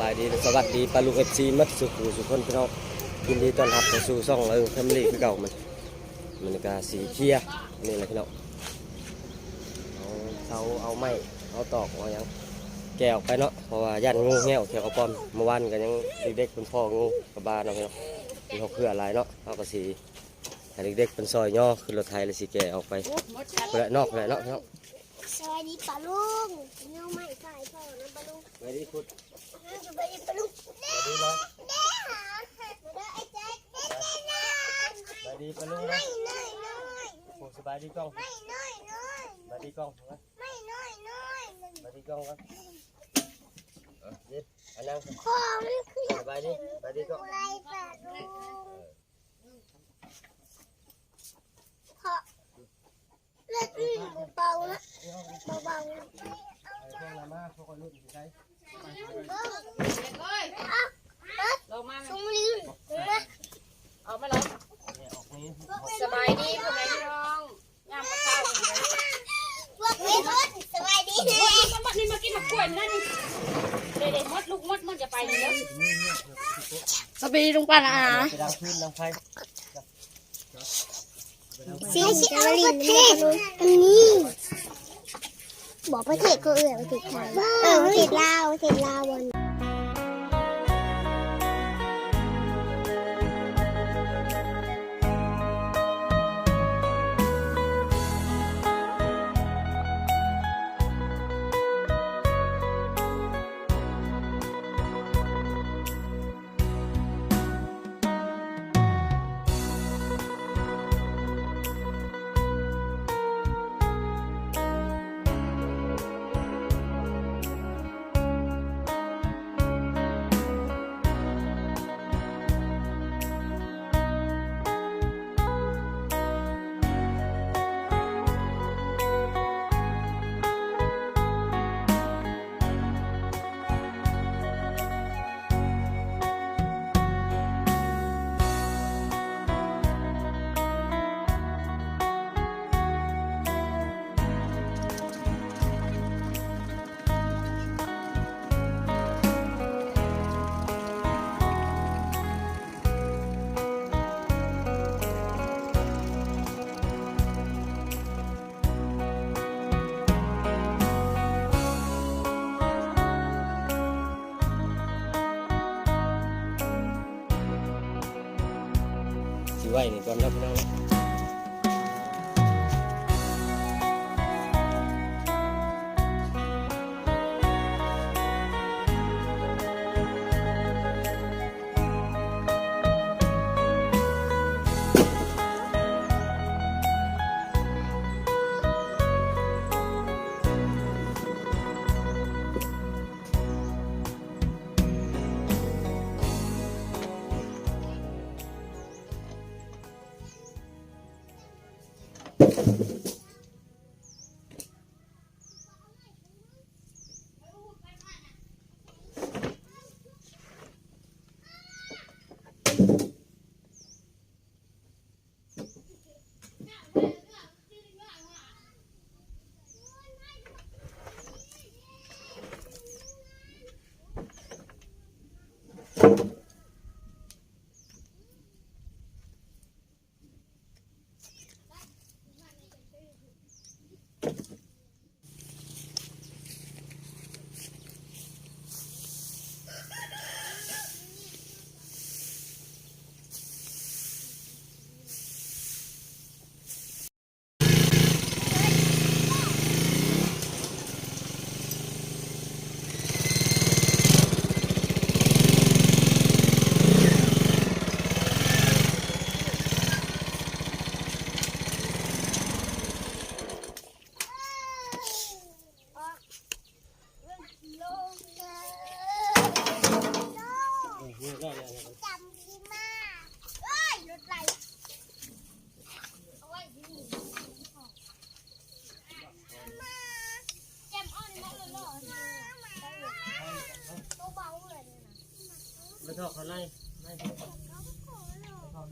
บายดีและสวัสดีปลาลูกเอฟซีมัดสุขสุขคนพี่น้องยินดีต้อนรับเข้าสู่ช่องเอิงแฟมิลี่คือเก่ามันมันก็สีเขียนี่แหละพี่น้องเอาเสาเอาไม้เอาตอกเอาหยังแกะออกไปเนาะเพราะว่าย่านงูเงี้ยวเที่ยวกระป้อมเมื่อวานก็ยังเด็กๆเป็นพ่องูกับบาเนาะพี่น้องมีเขาเครืออะไรเนาะเขาก็สีให้เด็กๆเป็นซอยย่อขึ้นรถไทยเลยสีแกะออกไปเพื่อนอกเลยเนาะพี่น้องสวัสดีปลาลุงเนื้อไม่ใส่พ่อนะปลาลุง ไปดิพุด สวัสดีปลาลุงไปดิน้อยเด้หาด้ไอ้แจ๊คเด้เด้นะไปดิปลาลูกไม่น้อยน้อยสบายดีกล้องไม่น้อยน้อยสบายดีกล้องนะไม่น้อยน้อยสบายดีกล้องครับเออดิอันนั่งพ่อมันคือสบายดีสบายดีกล้องอะไรปลาลุงพ่อเลือดอืมเบาๆนะเบาๆนะไปแข่งมาพวกคนรุ่นสิใช้ ลงมาสมลืมนะออกมาล้วเนี่ยออกนี้สบายดีพ่อแม่พี่น้องยามมาเข้าเลยพวกนี้มดสบายดีนะมันมันนี่มากินมะกล้วยนั่นเด็กๆมดลูกมดมันจะไปแล้วสบายดีลุงป้านะไปดังพื้นดังเสียชีเอาประเทศอันนี้ บอกประเทศก็เอื่อประเทศไทยเออประเทศลาวประเทศลาวบน ไหวนี่ก่อนนะพี่น้อง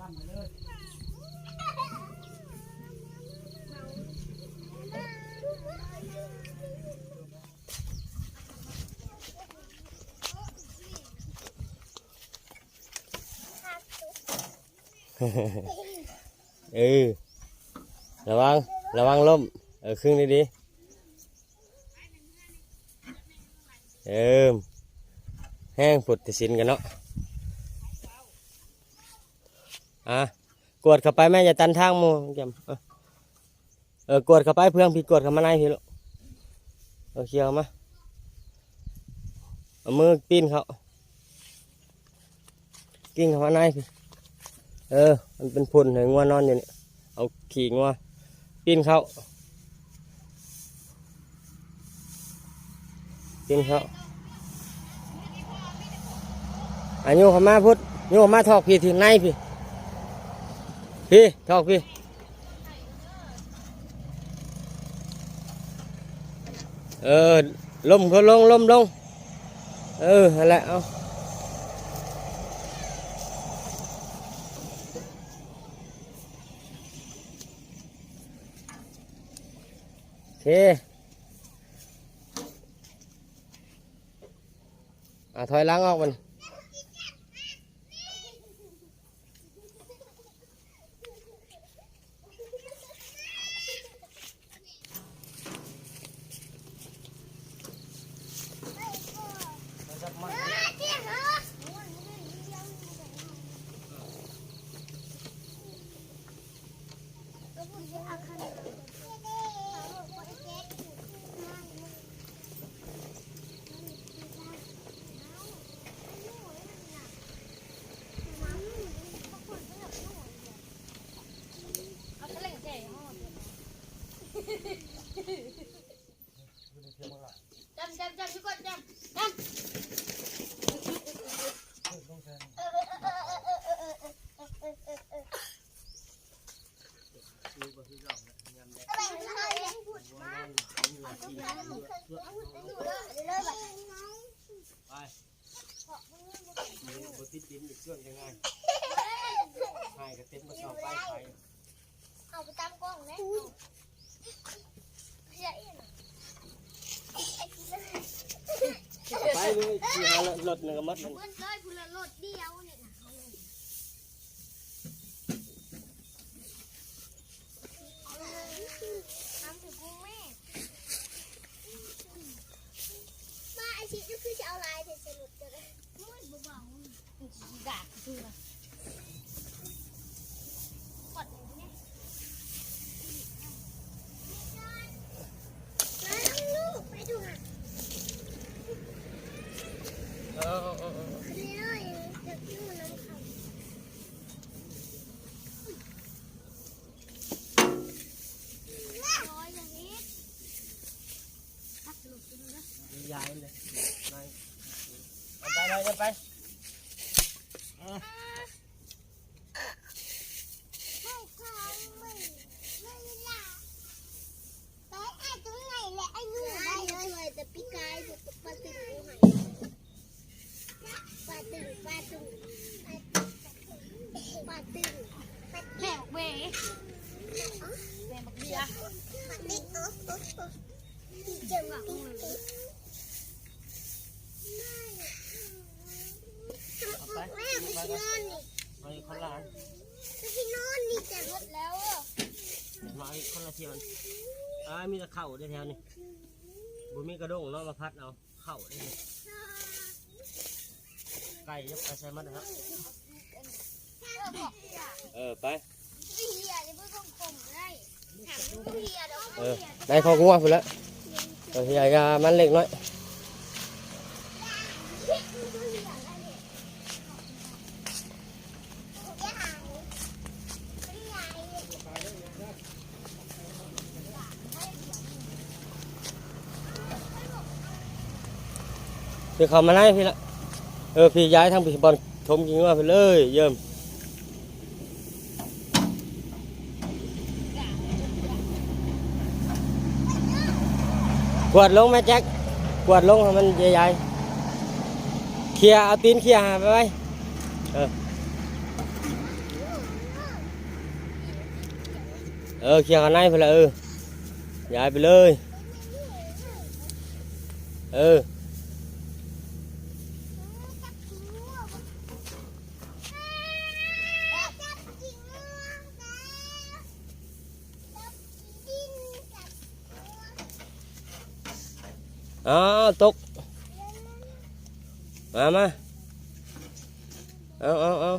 เออระวังระวังล่มเออครึ่งดีดีเออแห้งผุดติสินกันเนาะ อะกวดเข้าไปแม่อย่าตันทางมูจำเออเออกวดเข้าไปเพื่อนพี่กวดเข้ามาในพี่ลูกเอาเคียวมาเอามือปีนเขากิ้งเข้ามาในพี่เออ มันเป็นพุ่นให้งัวนอนอยู่นี่เอาขี่งัวปีนเขาปีนเขาอายุเขามาพุทธโยมาถอกพี่ถึงในพี่ พี่ถอกพี่เออลมเขาลงลมลง เออนั่นแหละเอาโอเคอะถอยหล้างออกมัน จำจำจำทุกคนจำจำ บติด ดินอีกเครื่องยังไงให้กระเต็นมาสอบไปไปเอาไปตามกล้องนะใหญ่น่ะไปเลยขี่หารถหนึ่งก็มัดมันเพื่อนเลยพูละรถเดียวนี่นะทำถึงกูแม่มาไอชิก็คือจะเอาลายเทสนุดจะได้มุ้ยเบาๆ กาดคือ กดอย่างนี้มาลูกไปดูหน่อย เออเออเออ นี่เลยจะดูน้ำเขาร้อยอย่างนี้พักลูกดูนะ ย้ายเลยไปเอาไปเลยไป ไม่เขาไม่ไม่ละไปไอ้ตรงไหนแหละไอ้นู่นได้เลยแต่พี่กายจะปลาตึงกูหายปลาตึงปลาตึงปลาตึง แม่บอกเบ้แม่บอกเบียร์ ปลาตึงโอ้โอ้โอ้เจ๋งว่ะแม่ไป ที่นอนนี่มาอีกคนละอันไปที่นอนนี่จะรถแล้วอะมาอีกคนละเทียนอ่ามีแต่เข่าได้แถวนี่บุมีกระด้งเนาะมาพัดเอาเข่าได้นี่ไก่ยับไปใส่มันนะครับเออไปเฮียจะไม่ต้องกลมได้ถามลูกเฮียเดี๋ยวเออได้ข้องัวไปแล้วเอออย่ายามันเล็กน้อย เขามาไล่พี่ละเออพี่ย้ายทางพี่บอลทมกินว่าไปเลยเยิ่มกวดลงไหมแจ็คกวดลงมันใหญ่ๆเคลียร์เอาตีนเคลียร์หาไปไว้เออเออเคลียร์กันในไปละเออย้ายไปเลยเออ จับจริง อ้าตก มามาเอาเอาเอา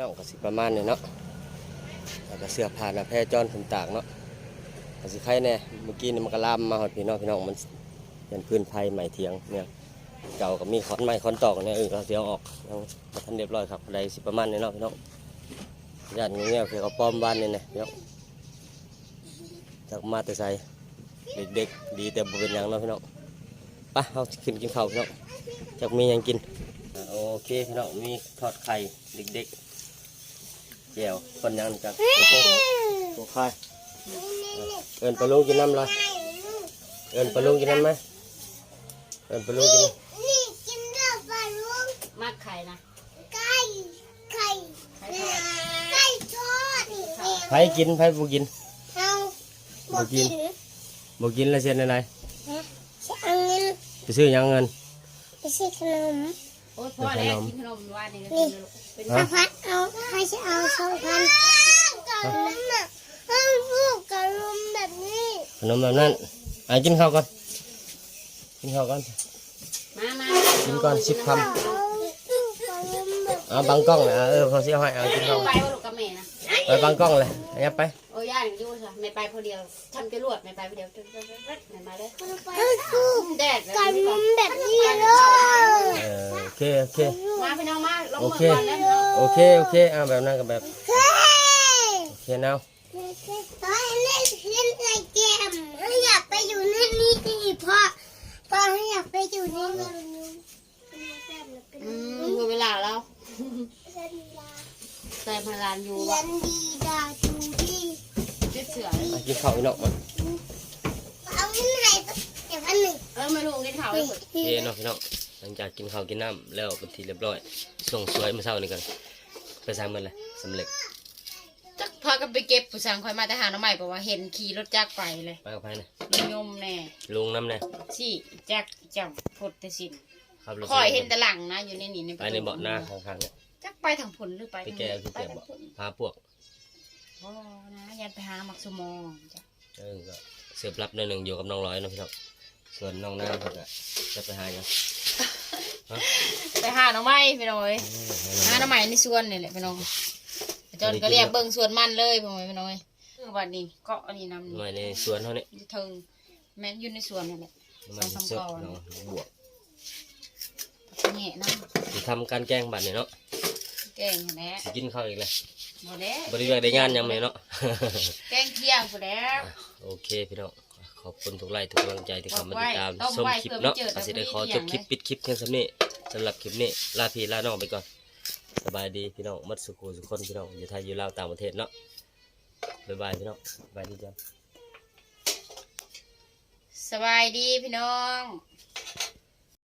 น้องก็สิประมาณนี้เนาะแล้วก็เสื้อผ้าหน้าแพร่จอนต่างเนาะก็สิใครแน่เมื่อกี้นี่มันก็ลามมาหอดพี่น้องพี่น้องมันเป็นพื้นไผ่ใหม่เทียงเนี่ยเก่ากับมีขอนไม้ขอนตอกเนี่ยเออก็เสียออกยังทันเรียบร้อยครับใดสิประมาณนี้เนาะพี่น้องญาติเงี้ยๆคือเขาป้อมบ้านนี่นะพี่น้องจากมาแต่ใส่เด็กๆดีแต่บเป็นยังเนาะพี่น้องไปเอาขึ้นกินข้าวพี่น้องจากมียังกินโอเคพี่น้องมีทอดไข่เด็กๆ เจียวคนยังจากโอ้โหโอ้ไข่เอินปลาลุงกินน้ำเลยเอินปลาลุงกินน้ำไหมเอินปลาลุงกินนี่กินเด้อปลาลุงมากไข่นะไก่ไก่ไก่ทอดนี่เองไผกินไผบ่กินเอาบอกกินบ่กินแล้วเสียนอะไรจะเอาเงินไปซื้อหยังเงินไปซื้อขนมโอ้ยพ่อแล้วกินขนมว่านี่ก็กินแล้วลูกเป็นอาพัดเอาใครจะเอาสองพันกะลุมอะห้ามพูดกะลุมแบบนี้ขนมแบบนั้นอะกินข้าวก่อนกินข้าวก่อนมามากินก่อนสิบคเอากะลุมแบบำเอาบังกล้องเลยอะเออพอเสียให้เอากินข้าวไปว่าลูกกับแม่นะไปบังกล้องเลยเอายับไปโอ้ย่าหนูอยู่ค่ะไม่ไปคนเดียวทำจะรวดไม่ไปคนเดียวไม่มาเลยห้ามพูดแดดกะลุมแบบนี้เลย เออโอเคโอเค มาพี่น้องมาลงโอมือเคก่อนนะโอเค โอเคเอาแบบนั้นกับแบบเฮ้ยโอเค now ตอนเล่นเล่นในเกมให้อยากไปอยู่ในนี้พ่อพ่อให้อยากไปอยู่ในนี้อืมเวลาแล้วแต่พลานอยู่เรียนดีดาดูดีเจ็ดเสืออะกินข้าวอีกเนาะมาเอาเงินให้เดี๋ยวพันหนึ่งเออไม่รู้กินข้าวเลยโอเคเนาะพี่น้อง หลังจากกินข้าวกินน้ำแล้วเป็นทีเรียบร้อยส่งสวยมาเช้านี่กันไปสร้างมันเลยสำเร็จจักพากันไปเก็บผู้สั่งคอยมาแต่หาหน้ำใหม่เพราะว่าเห็นขี่รถจักรไปเลยไปกับใครนะยมแน่ลุงน้ำเนี่ยสี่จักจับพดแต่สินขับรถคอยเห็นแต่หลังนะอยู่ในนี่ในไปในเบาะหน้าข้างๆเนี่ยจักไปทางผลหรือไปไปแก้คือไปแก้ทางเบาะผลพาพวกอ๋อนะยันไปหาหมักสมองจ้ะเออก็เสือบรับหน่อยหนึ่งอยู่กับน้องร้อยเนาะพี่น้อง ส่วนน้องน้ำเขาก็จะไปหายังไปหาหน้ำใหม่พี่น้อยหาหน้ำใหม่ในสวนนี่แหละพี่น้องจนก็เรียกเบิ่งสวนมันเลยพี่น้อยพี่น้อยคือวันนี้เกาะอันนี้นำหน่อยในสวนเขาเนี่ยอยู่เทิงแม่นอยู่ในสวนนี่แหละหน่อยในเสือบน้องบวกแง่น้สิทำการแกล้งบัตรเนี่ยเนาะำแกงเห็นไหมสิกินข้าวอีกเลยหมดแล้วบริเวณได้งานยังไหมเนาะแกงเที่ยงหมดแล้วโอเคพี่น้อง ขอบคุณทุกไลค์ทุกกำลังใจที่เข้ามาติดตามต้มชมไว้คลิปเพื่อเนาะไปเจออาสิได้ขอแต่จบมื้คลิปอเที่ยงปิดคลิปเพียงสำนี้สำหรับคลิปนี้ลาพี่ลาน้องไปก่อนสบายดีพี่น้องมัดสุขุสุขคนพี่น้องอยู่ไทยอยู่ลาวต่างประเทศเนาะบ๊ายบายพี่น้องบ๊ายบายดีจ้าสบายดีพี่น้องส